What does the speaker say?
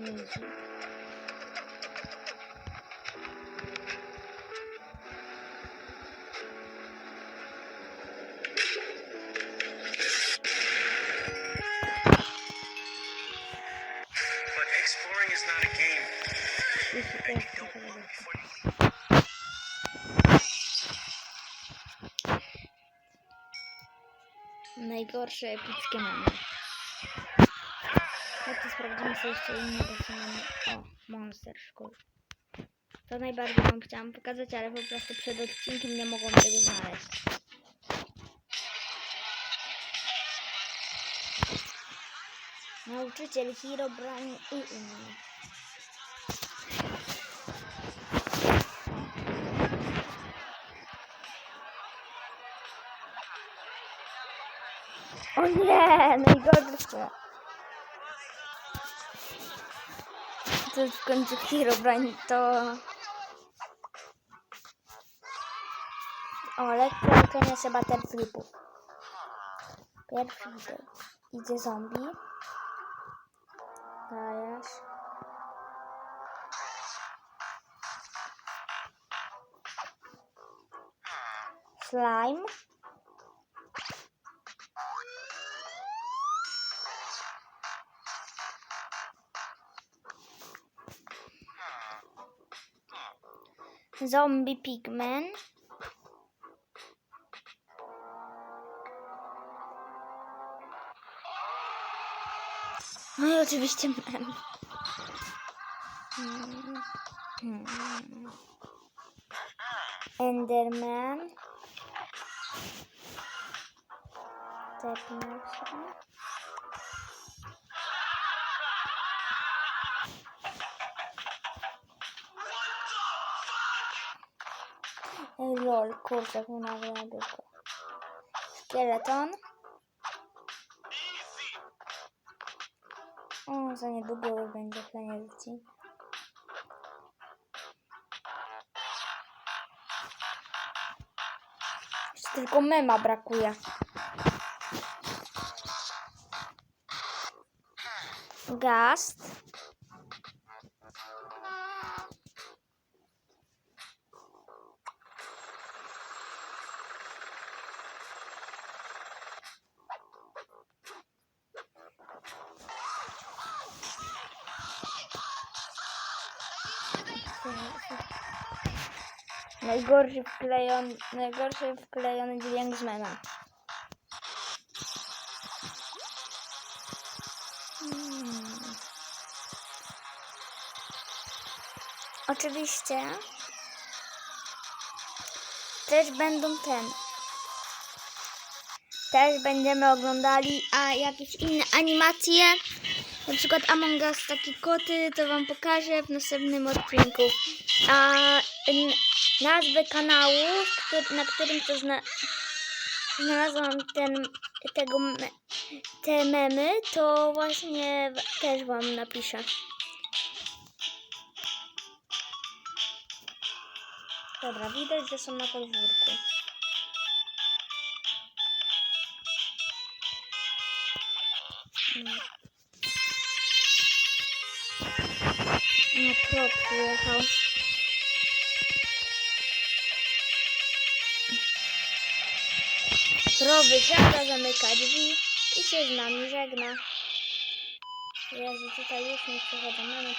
ne olacak? Najgorsze epickie mamy. Sprawdzimy sobie jeszcze inne, bo są mamy... O, Monster School. To najbardziej wam chciałam pokazać, ale po prostu przed odcinkiem nie mogłam tego znaleźć. Nauczyciel Herobrine i inni. O nie, najgorsze. To w końcu Herobrine, to... O, lekko uczenia się butterflipów. Pierwszy. Idzie zombie. Dajesz. Slime. Zombie Pigman. No i oczywiście mem. Enderman. Tepnę lol, kurczę, nagle tylko. Szkieleton. O, za niedługo będzie. Już tylko mema brakuje. Gast. Najgorszy wklejony, najgorszy wklejony dźwięk z mema. Hmm. Oczywiście też będą ten. Też będziemy oglądali a jakieś inne animacje. Na przykład Among Us takie koty, to wam pokażę w następnym odcinku. A nazwę kanału, na którym to zna, znalazłam ten, tego, te memy, to właśnie też wam napiszę. Dobra, widać, że są na podwórku. No. No, prop przyjechał. Pro wysiada, zamyka drzwi i się z nami żegna. Jezu, tutaj już nie przechodzą. Mamy